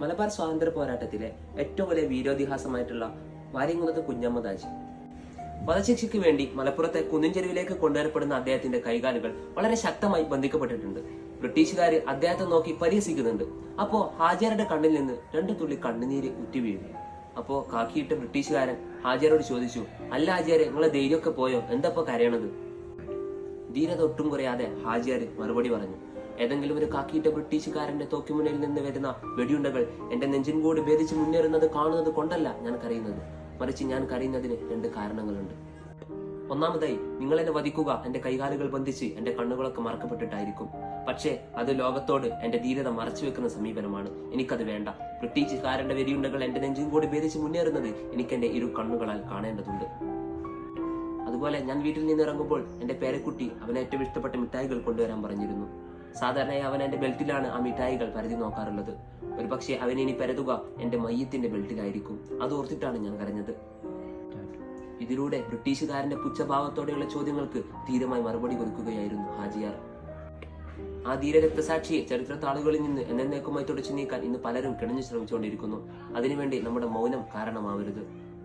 മലബാർ സ്വാതന്ത്ര്യ പോരാട്ടത്തിലെ ഏറ്റവും വലിയ വീരോതിഹാസമായിട്ടുള്ള വാര്യംകുന്നത്ത് കുഞ്ഞമ്മദാജി വധശിക്ഷയ്ക്ക് വേണ്ടി മലപ്പുറത്തെ കുന്നിൻചെരുവിലേക്ക് കൊണ്ടുവരപ്പെടുന്ന അദ്ദേഹത്തിന്റെ കൈകാലുകൾ വളരെ ശക്തമായി ബന്ധിക്കപ്പെട്ടിട്ടുണ്ട്. ബ്രിട്ടീഷുകാർ അദ്ദേഹത്തെ നോക്കി പരിഹസിക്കുന്നുണ്ട്. അപ്പോ ഹാജിയാരുടെ കണ്ണിൽ നിന്ന് രണ്ട് തുള്ളി കണ്ണുനീര് ഉറ്റി വീഴുന്നു. അപ്പോ കാക്കിയിട്ട ബ്രിട്ടീഷുകാരൻ ഹാജിയാരോട് ചോദിച്ചു അല്ല ഹാജിയാരെ നിങ്ങളെ ധൈര്യമൊക്കെ പോയോ? എന്തപ്പോ കരയണത്? ധീരത ഒട്ടും കുറയാതെ ഹാജിയാര് മറുപടി പറഞ്ഞു ഏതെങ്കിലും ഒരു കാക്കിയിട്ട ബ്രിട്ടീഷുകാരന്റെ തോക്കുമുനയിൽ നിന്ന് വരുന്ന വെടിയുണ്ടകൾ എന്റെ നെഞ്ചിൻ കൂടി ഭേദിച്ച് മുന്നേറുന്നത് കാണുന്നത് കൊണ്ടല്ല ഞാൻ കരയുന്നത്. മറിച്ച് ഞാൻ കരയുന്നതിന് രണ്ട് കാരണങ്ങളുണ്ട്. ഒന്നാമതായി നിങ്ങൾ എന്നെ വധിക്കുക എന്റെ കൈകാലുകൾ ബന്ധിച്ച് എന്റെ കണ്ണുകളൊക്കെ മറക്കപ്പെട്ടിട്ടായിരിക്കും. പക്ഷേ അത് ലോകത്തോട് എന്റെ ധീരത മറച്ചു വെക്കുന്ന സമീപനമാണ്. എനിക്കത് വേണ്ട. ബ്രിട്ടീഷുകാരന്റെ വെടിയുണ്ടകൾ എന്റെ നെഞ്ചിൻ കൂടി ഭേദിച്ച് മുന്നേറുന്നത് എനിക്ക് എന്റെ ഇരു കണ്ണുകളാൽ കാണേണ്ടതുണ്ട്. അതുപോലെ ഞാൻ വീട്ടിൽ നിന്ന് ഇറങ്ങുമ്പോൾ എന്റെ പേരക്കുട്ടി അവന് ഏറ്റവും ഇഷ്ടപ്പെട്ട മിഠായികൾ കൊണ്ടുവരാൻ പറഞ്ഞിരുന്നു. സാധാരണയായി അവൻ എന്റെ ബെൽറ്റിലാണ് ആ മിഠായികൾ പരതി നോക്കാറുള്ളത്. ഒരു പക്ഷേ അവൻ ഇനി പരതുക എന്റെ മയ്യത്തിന്റെ ബെൽറ്റിലായിരിക്കും. അത് ഓർത്തിട്ടാണ് ഞാൻ കരഞ്ഞത്. ഇതിലൂടെ ബ്രിട്ടീഷുകാരന്റെ പുച്ഛഭാവത്തോടെയുള്ള ചോദ്യങ്ങൾക്ക് ധീരമായി മറുപടി കൊടുക്കുകയായിരുന്നു ഹാജിയാർ. ആ ധീര രക്തസാക്ഷിയെ ചരിത്ര താളുകളിൽ നിന്ന് എന്നേക്കുമായി തുടച്ചു നീക്കാൻ ഇന്ന് പലരും കിണഞ്ഞു ശ്രമിച്ചുകൊണ്ടിരിക്കുന്നു. അതിനുവേണ്ടി നമ്മുടെ മൗനം കാരണമാവരുത്.